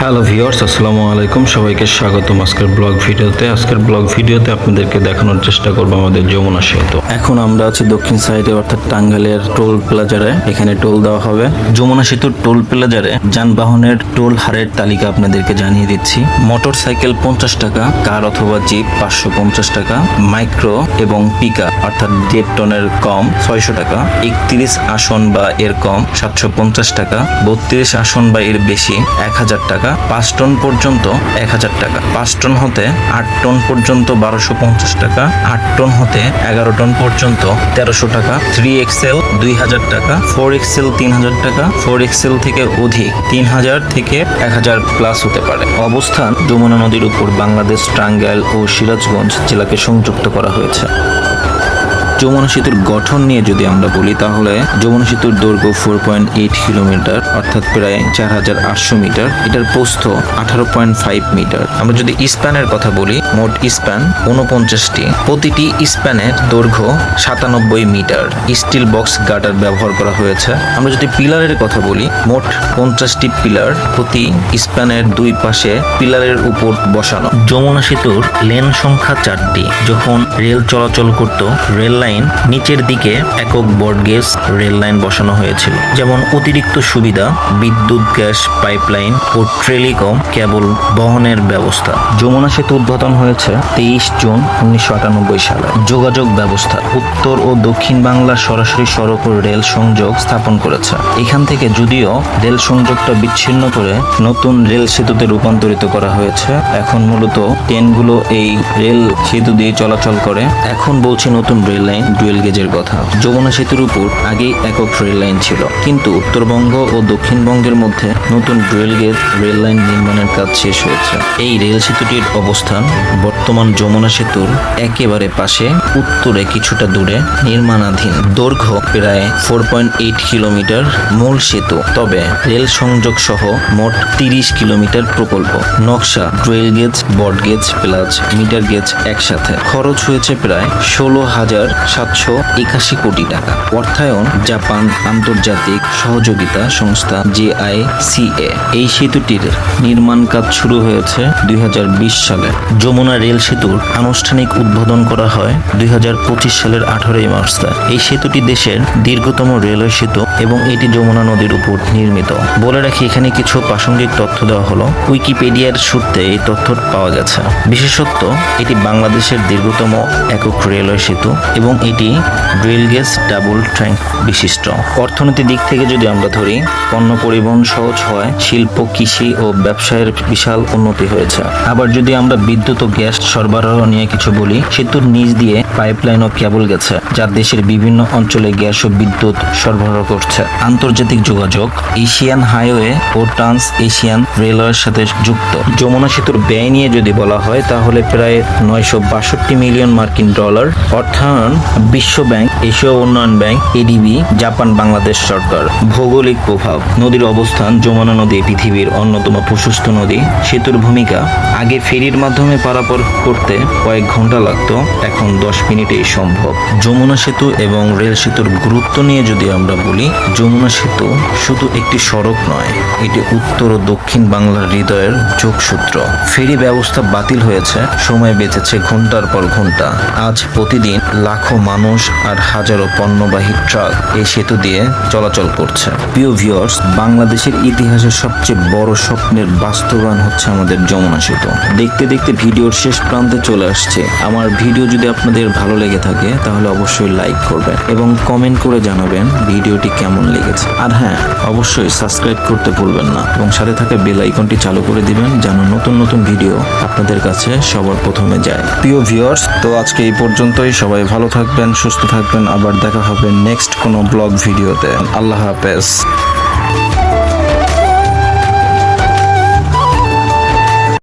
Hello viewers আসসালামু আলাইকুম। সবাইকে স্বাগতম আজকের ব্লগ ভিডিওতে। আজকের ব্লগ ভিডিওতে আপনাদেরকে দেখানোর চেষ্টা করব আমাদের যমুনা সেতু। এখন আমরা আছি দক্ষিণ সাইডে, অর্থাৎ টাঙ্গাইলের টোল প্লাজারে। এখানে টোল দেওয়া হবে। যমুনা সেতুর টোল প্লাজারে যানবাহনের টোল হারের তালিকা আপনাদেরকে জানিয়ে দিচ্ছি। মোটর সাইকেল পঞ্চাশ টাকা, কার অথবা জিপ পাঁচশো পঞ্চাশ টাকা, মাইক্রো এবং পিকা অর্থাৎ দেড় টনের কম ছয়শো টাকা, একত্রিশ আসন বা এর কম সাতশো পঞ্চাশ টাকা, বত্রিশ আসন বা এর বেশি এক হাজার টাকা পাঁচ টন পর্যন্ত এক হাজার টাকা। পাঁচ টন হতে আট টন পর্যন্ত বারোশো পঞ্চাশ টাকা, আট টন হতে এগারো টন পর্যন্ত তেরোশো টাকা থ্রি এক্সেল দুই হাজার টাকা ফোর এক্সেল তিন হাজার টাকা ফোর এক্সেল থেকে অধিক তিন হাজার থেকে এক হাজার প্লাস হতে পারে। অবস্থান যমুনা নদীর উপর বাংলাদেশ টাঙ্গাইল ও সিরাজগঞ্জ জেলাকে সংযুক্ত করা হয়েছে। যমুনা সেতুর গঠন নিয়ে যদি আমরা বলি, তাহলে যমুনা সেতুর দৈর্ঘ্য ফোর পয়েন্ট এইট কিলোমিটার অর্থাৎ প্রায় চার হাজার আটশো মিটার। এটার প্রস্থ আঠারো পয়েন্ট ফাইভ মিটার আমরা যদি স্প্যানের কথা বলি, মোট স্প্যান উনপঞ্চাশটি প্রতিটি স্প্যানের দৈর্ঘ্য সাতানব্বই মিটার। স্টিল বক্স গার্ডার ব্যবহার করা হয়েছে। আমরা যদি পিলারের কথা বলি, মোট পঞ্চাশটি পিলার প্রতি স্প্যানের দুই পাশে পিলারের উপর বসানো। যমুনা সেতুর লেন সংখ্যা চারটি। যখন রেল চলাচল করত, রেল লাইন নিচের দিকে একক বর্ডগেজ রেল লাইন বসানো হয়েছিল। যেমন অতিরিক্ত সুবিধা, বিদ্যুৎ গ্যাস পাইপলাইন ও টেলিকম কেবল বহনের ব্যবস্থা। যমুনা সেতু উদ্বোধন হয়েছে তেইশ জুন উনিশশো আটানব্বই সালে। যোগাযোগ ব্যবস্থা উত্তর ও দক্ষিণ বাংলার সরাসরি সড়ক ও রেল সংযোগ স্থাপন করেছে। এখান থেকে যদিও রেল সংযোগটা বিচ্ছিন্ন করে নতুন রেল সেতুতে রূপান্তরিত করা হয়েছে, এখন মূলত ট্রেনগুলো এই রেল সেতু দিয়ে চলাচল করে। এখন বলছি নতুন রেল লাইন ডুয়েল গেজের কথা। যমুনা সেতুর উপর আগেই একক রেল লাইন ছিল। কিন্তু উত্তরবঙ্গ ও দক্ষিণবঙ্গের মধ্যে নতুন ডুয়েল গেজ রেল লাইন নির্মাণের কাজ শেষ হয়েছে। এই রেল সেতুটির অবস্থান বর্তমান যমুনা সেতুর একেবারে পাশে, উত্তরে কিছুটা দূরে নির্মাণাধীন। দৈর্ঘ্য প্রায় ফোর পয়েন্ট এইট কিলোমিটার মূল সেতু। তবে রেল সংযোগ সহ মোট তিরিশ কিলোমিটার প্রকল্প। নকশা, ডুয়েল গেজ, বট গেজ প্লাস মিটার গেজ একসাথে। খরচ হয়েছে প্রায় ষোলো হাজার সাতশো একাশি কোটি টাকা। অর্থায়ন জাপান আন্তর্জাতিক সহযোগিতা সংস্থা জেআইসিএ এই সেতুটির নির্মাণ কাজ শুরু হয়েছে দুই হাজার বিশ সালে। যমুনা রেল সেতুর আনুষ্ঠানিক উদ্বোধন করা হয় দুই হাজার পঁচিশ সালের আঠারোই মার্চ। এই সেতুটি দেশের দীর্ঘতম রেলওয়ে সেতু এবং এটি যমুনা নদীর উপর নির্মিত। বলে রাখি, এখানে কিছু প্রাসঙ্গিক তথ্য দেওয়া হলো। উইকিপিডিয়ার সূত্রে এই তথ্য পাওয়া গেছে। বিশেষত, এটি বাংলাদেশের দীর্ঘতম একক রেলওয়ে সেতু এবং এটি ড্রিল গেজ ডাবল ট্র্যাক বিশিষ্ট। অর্থনীতির দিক থেকে যদি আমরা ধরি, পণ্য পরিবহন সহজ হয় শিল্প, কৃষি ও ব্যবসায়ের বিশাল উন্নতি হয়েছে। আবার যদি আমরা বিদ্যুৎ ও গ্যাস সরবরাহ নিয়ে কিছু বলি, সেতুর নিচ দিয়ে পাইপলাইন ও কেবল গেছে, যা দেশের বিভিন্ন অঞ্চলে গ্যাস ও বিদ্যুৎ সরবরাহ করছে। আন্তর্জাতিক যোগাযোগ, এশিয়ান হাইওয়ে ও ট্রান্স এশিয়ান রেলওয়ের সাথে যুক্ত। যমুনা সেতুর ব্যয় নিয়ে যদি বলা হয়, তাহলে প্রায় নয়শো বাষট্টি মিলিয়ন মার্কিন ডলার। অর্থায়ন বিশ্ব ব্যাংক, এশীয় উন্নয়ন ব্যাংক, এডিবি, জাপান, বাংলাদেশ সরকার। ভৌগোলিক প্রভাব। নদীর অবস্থান যমুনা নদী, পৃথিবীর অন্যতম প্রশস্ত নদী। সেতুর ভূমিকা। আগে ফেরির মাধ্যমে পারাপার করতে কয়েক ঘণ্টা লাগতো, এখন দশ মিনিটেই সম্ভব। যমুনা সেতু এবং রেল সেতুর গুরুত্ব নিয়ে যদি আমরা বলি, যমুনা সেতু শুধু একটি সড়ক নয়, এটি উত্তর ও দক্ষিণ বাংলার হৃদয়ের যোগসূত্র। ফেরি ব্যবস্থা বাতিল হয়েছে, সময় বেঁচেছে ঘণ্টার পর ঘণ্টা আজ প্রতিদিন লাখো মানুষ আর হাজারো পণ্যবাহী ট্রাক এই সেতু দিয়ে চলাচল করছে। প্রিয় ভিউয়ার্স, বাংলাদেশের ইতিহাসের সবচেয়ে বড় স্বপ্নের বাস্তবায়ন হচ্ছে আমাদের যমুনা সেতু। দেখতে দেখতে ভিডিওর শেষ প্রান্তে চলে আসছে। আমার ভিডিও যদি আপনাদের ভালো লেগে থাকে, তাহলে অবশ্যই লাইক করবেন এবং কমেন্ট করে জানাবেন ভিডিওটি কেমন লেগেছে। আর হ্যাঁ অবশ্যই সাবস্ক্রাইব করতে ভুলবেন না এবং সাথে থাকা বেল আইকনটি চালু করে দিবেন যেন নতুন নতুন ভিডিও আপনাদের কাছে সবার প্রথমে যায়। প্রিয় ভিউয়ার্স তো আজকে এই পর্যন্তই। সবাই ভালো থাকবেন, সুস্থ থাকবেন। আবার দেখা হবে নেক্সট কোনো ব্লগ ভিডিওতে। আল্লাহ হাফেজ।